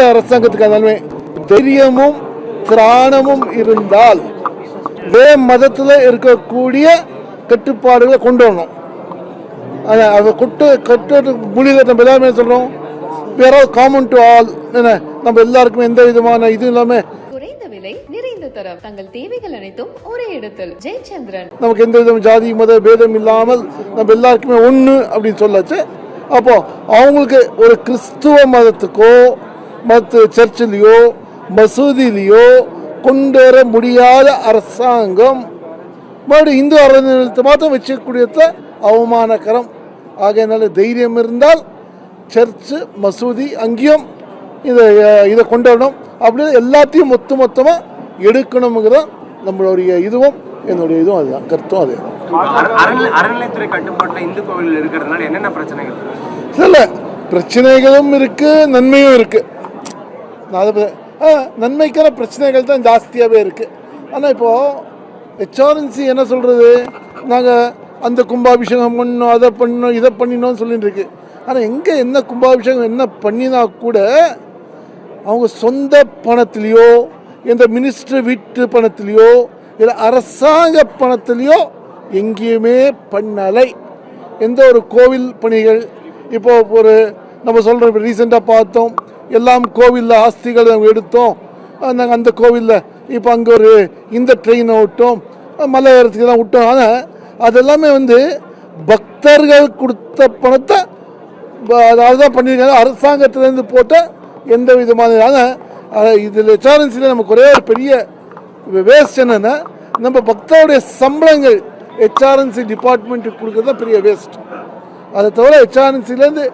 எந்த அரசாங்கத்துக்கு இருந்தாலுமே தைரியமும் திராணமும் இருந்தால் வே மதத்தில் இருக்கக்கூடிய கட்டுப்பாடுகளை கொண்டு வரணும். அதை கொட்டு கட்டு மொழியில் நம்ம எல்லாருமே சொல்கிறோம் வேற காமன் டு ஆல் என்ன நம்ம எல்லாருக்குமே எந்த விதமான இது இல்லாமல் குறைந்த விலை நிறைந்த தரம். தங்கள் தேவைகள் அனைத்தும் ஒரே இடத்தில். ஜெயச்சந்திரன். நமக்கு எந்த விதம் ஜாதி மத பேதம் இல்லாமல் நம்ம எல்லாருக்குமே ஒன்று அப்படின்னு சொல்லாச்சு. அப்போ அவங்களுக்கு ஒரு கிறிஸ்துவ மதத்துக்கோ மற்ற சர்ச்சிலேயோ மசூதிலேயோ கொண்டு வர முடியாத அரசாங்கம் மறுபடியும் இந்து அறநிலையத்தை மாத்திரம் வச்சுக்கூடியத அவமானகரம். ஆகையினால தைரியம் இருந்தால் சர்ச்சு மசூதி அங்கேயும் இதை இதை கொண்டு வரணும் அப்படியே எல்லாத்தையும் மொத்த மொத்தமாக எடுக்கணுங்கிறதான் நம்மளுடைய இதுவும் என்னுடைய இதுவும் அதுதான். கருத்தும் அதே அறநிலைத்துறை கட்டுப்பாட்டில் இந்து கோவில் இருக்கிறதுனால என்னென்ன பிரச்சனைகள்? இல்லை பிரச்சனைகளும் இருக்கு நன்மையும் இருக்கு. நான் அதை ஆ, நன்மைக்கான பிரச்சனைகள் தான் ஜாஸ்தியாகவே இருக்குது ஆனால் இப்போது ஹெச்ஆர்என்சி என்ன சொல்கிறது நாங்கள் அந்த கும்பாபிஷேகம் பண்ணோம் அதை பண்ணோம் இதை பண்ணினோம்னு சொல்லிட்டு இருக்கு. ஆனால் எங்கே என்ன கும்பாபிஷேகம் என்ன பண்ணினா கூட அவங்க சொந்த பணத்திலையோ எந்த மினிஸ்டர் வீட்டு பணத்திலையோ இல்லை அரசாங்க பணத்திலையோ எங்கேயுமே பண்ணலை. எந்த ஒரு கோவில் பணிகள் இப்போ ஒரு நம்ம சொல்கிறோம் ரீசெண்டாக பார்த்தோம் எல்லாம் கோவிலில் ஆஸ்திகள் நாங்கள் எடுத்தோம். நாங்கள் அந்த கோவிலில் இப்போ அங்கே ஒரு இந்த ட்ரெயினை விட்டோம் மலை ஏறத்துக்கு தான் விட்டோம். ஆனால் அதெல்லாமே வந்து பக்தர்கள் கொடுத்த பணத்தை அதாவது அதுதான் பண்ணியிருக்காங்க. அரசாங்கத்திலேருந்து போட்ட எந்த விதமான ஆனால் இதில் ஹெச்ஆர்என்சியில் நமக்கு ஒரே ஒரு பெரிய வேஸ்ட் என்னென்னா நம்ம பக்தருடைய சம்பளங்கள் ஹெச்ஆர்என்சி டிபார்ட்மெண்ட்டுக்கு கொடுக்குறது தான் பெரிய வேஸ்ட் அதை தவிர ஹெச்ஆர்என்சிலேருந்து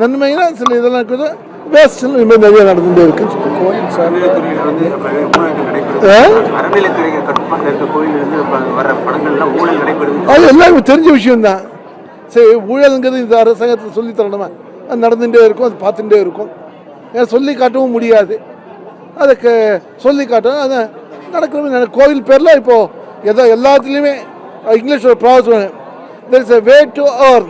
நன்மைனா சில இதெல்லாம் இருக்குது. வேஸ்ட் இனிமேல் நிறைய நடந்துகிட்டே இருக்க. அது எல்லாருக்கும் தெரிஞ்ச விஷயம்தான். சரி ஊழலுங்கிறது இந்த அரசாங்கத்தில் சொல்லி தரணுமா? அது நடந்துகிட்டே இருக்கும் அது பார்த்துட்டே இருக்கும். ஏன் சொல்லி காட்டவும் முடியாது. அதுக்கு சொல்லி காட்டணும். அது நடக்கணும் கோவில் பேரில் இப்போது எதோ எல்லாத்துலேயுமே இங்கிலீஷ் ஒரு process there is a way to earn.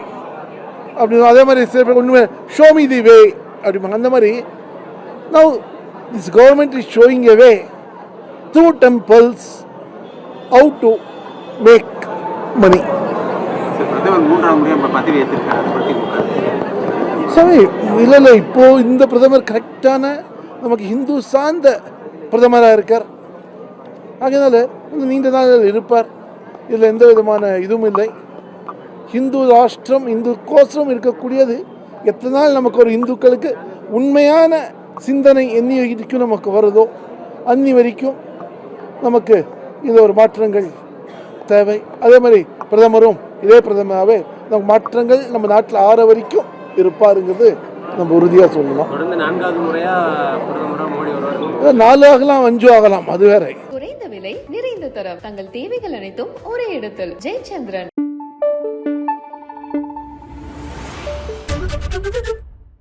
அப்படின்னு அதே மாதிரி சில பேர் ஒன்றுமே ஷோ மீ தி வே அப்படிம்பாங்க அந்த மாதிரி. Now this government is showing a way through temples how to make money சரி, இல்லை இல்லை இப்போ இந்த பிரதமர் கரெக்டான நமக்கு ஹிந்து சார்ந்த பிரதமராக இருக்கார். ஆகையினால இன்னும் நீண்ட நாள் இருப்பார். இதில் எந்த விதமான இதுவும் இல்லை. ஹிந்து ராஷ்டிரம் இந்து கோசரம் இருக்கக்கூடியது எத்தனை நாள் நமக்கு ஒரு இந்துக்களுக்கு உண்மையான சிந்தனை எண்ணி வரைக்கும் நமக்கு வருதோ அன்னி வரைக்கும் நமக்கு இந்த ஒரு மாற்றங்கள் தேவை. அதே மாதிரி பிரதமரும் இதே பிரதமராகவே நம்ம மாற்றங்கள் நம்ம நாட்டில் ஆற வரைக்கும் இருப்பாருங்கிறது நம்ம உறுதியாக சொல்லலாம் நாலு ஆகலாம் அஞ்சு ஆகலாம் அது வேற. குறைந்த விலை நிறைந்த தரம். தங்கள் தேவைகள் அனைத்தும் ஒரே இடத்தில். ஜெயச்சந்திரன்.